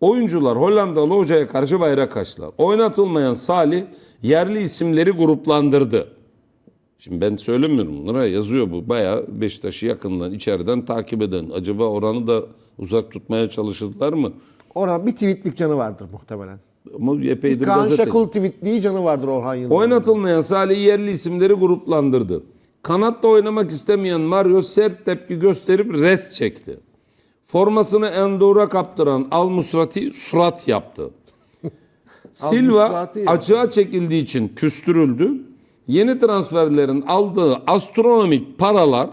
Oyuncular Hollandalı hocaya karşı bayrak açtılar. Oynatılmayan Salih yerli isimleri gruplandırdı. Şimdi ben söylemiyorum bunlara yazıyor bu. Bayağı Beşiktaş'ı yakından içeriden takip eden. Acaba oranı da uzak tutmaya çalışırlar mı? Orhan bir tweetlik canı vardır muhtemelen. Ama epeydir Kaan gazeteci. Şakıl tweetliği canı vardır Orhan Yılmaz. Oynatılmayan Salih yerli isimleri gruplandırdı. Kanatta oynamak istemeyen Mario sert tepki gösterip rest çekti. Formasını Endor'a kaptıran Al Musrati surat yaptı. Silva açığa çekildiği için küstürüldü. Yeni transferlerin aldığı astronomik paralar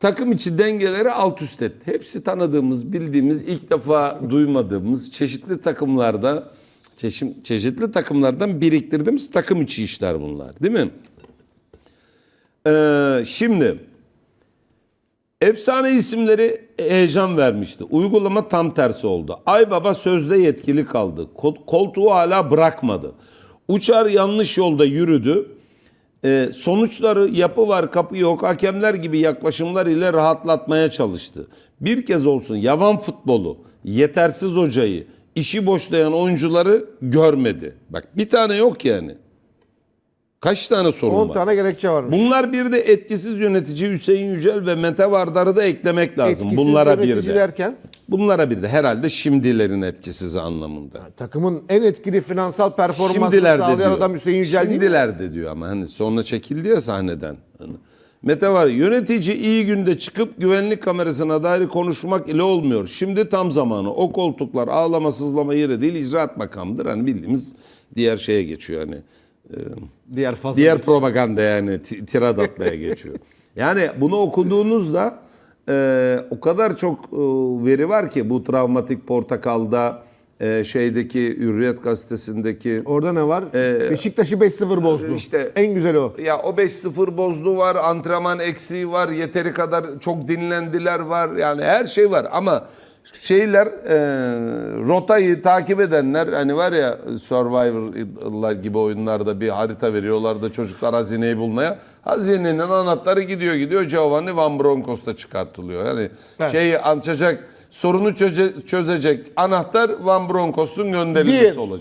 takım içi dengeleri alt üst etti. Hepsi tanıdığımız, bildiğimiz, ilk defa duymadığımız çeşitli takımlarda çeşim, çeşitli takımlardan biriktirdiğimiz takım içi işler bunlar, değil mi? Ee, şimdi efsane isimleri heyecan vermişti. Uygulama tam tersi oldu. Aybaba sözde yetkili kaldı. Kol- Koltuğu hala bırakmadı. Uçar yanlış yolda yürüdü. Ee, sonuçları yapı var kapı yok hakemler gibi yaklaşımlar ile rahatlatmaya çalıştı. Bir kez olsun yavan futbolu, yetersiz hocayı, işi boşlayan oyuncuları görmedi. Bak bir tane yok yani. Kaç tane sorun 10 var? tane gerekçe var. Bunlar bir de etkisiz yönetici Hüseyin Yücel ve Mete Vardar'ı da eklemek lazım. Etkisiz Bunlara bir yönetici de. derken Bunlara bir de herhalde şimdilerin etkisiz anlamında. takımın en etkili finansal performansını Şimdiler de sağlayan diyor. adam Hüseyin Yücel değil mi? Şimdiler de diyor ama hani sonra çekildi ya sahneden. Hani Mete var yönetici iyi günde çıkıp güvenlik kamerasına dair konuşmak ile olmuyor. Şimdi tam zamanı. O koltuklar ağlama sızlama yeri değil icraat makamıdır. Hani bildiğimiz diğer şeye geçiyor hani. Diğer fazla. Diğer propaganda yani ti- tirad atmaya geçiyor. Yani bunu okuduğunuzda e, o kadar çok e, veri var ki bu travmatik portakalda e, şeydeki Hürriyet gazetesindeki Orada ne var? Beşiktaş'ı 5-0 bozdu. işte- en güzeli o. ya o 5-0 bozdu var, antrenman eksiği var, yeteri kadar çok dinlendiler var. Yani her şey var ama şeyler e, rotayı takip edenler hani var ya Survivor'lar gibi oyunlarda bir harita veriyorlar da çocuklar hazineyi bulmaya. Hazinenin anahtarı gidiyor gidiyor Giovanni Van Bronckhorst'a çıkartılıyor. Yani şeyi açacak sorunu çöze- çözecek anahtar Van Bronckhorst'un gönderilmesi Bir. olacak.